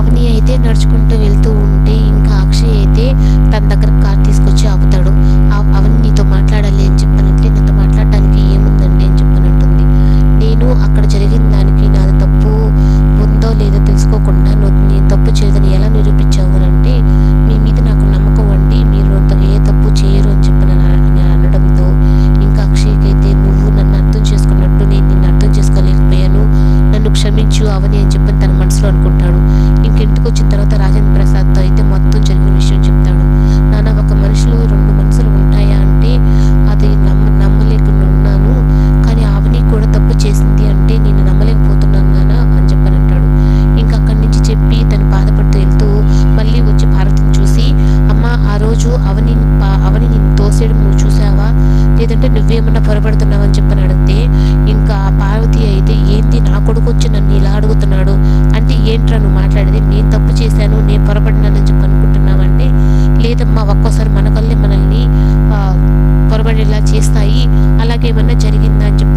అవని అయితే నడుచుకుంటూ వెళ్తూ ఉంటే ఇంకా అక్షయ్ అయితే తన దగ్గర కార్ తీసుకొచ్చి ఆపుతాడు. అవని నీతో మాట్లాడాలి అని చెప్పనంటే నాతో మాట్లాడడానికి ఏముందండి అని చెప్పనంటుంది నేను అక్కడ జరిగిన దానికి నాది తప్పు ఉందో లేదో తెలుసుకోకుండా నువ్వు నీ తప్పు చేయదని ఎలా నిరూపించావు అని అంటే మీ మీద నాకు నమ్మకం అండి మీరు అంత ఏ తప్పు చేయరు అని చెప్పిన అనడంతో ఇంకా అక్షయ్కి అయితే నువ్వు నన్ను అర్థం చేసుకున్నట్టు నేను నిన్ను అర్థం చేసుకోలేకపోయాను. నన్ను క్షమించు అవని అని చెప్పని తన మనసులో అనుకుంటాను చేసింది అంటే నేను నమ్మలేకపోతున్నాను నాన్న అని చెప్పని అంటాడు. ఇంకా అక్కడి నుంచి చెప్పి తను బాధపడుతూ వెళ్తూ మళ్ళీ వచ్చి భారతిని చూసి అమ్మ ఆ రోజు అవని పా- అవని నేను తోసేయడం నువ్వు చూసావా? లేదంటే నువ్వేమన్నా పొరపడుతున్నావు అని చెప్పని అడిగితే ఇంకా ఆ పార్వతి అయితే ఏంది నా కొడుకు వచ్చి నన్ను ఇలా అడుగుతున్నాడు? అంటే ఏంట్రా నువ్వు మాట్లాడేది? నేను తప్పు చేశాను నేను పొరపడినానని చెప్పి అనుకుంటున్నావంటే లేదమ్మా ఒక్కోసారి మన కళ్ళే మనల్ని పొరపడేలా పొరబడేలా చేస్తాయి. అలాగే ఏమన్నా జరిగిందా? అని చెప్పి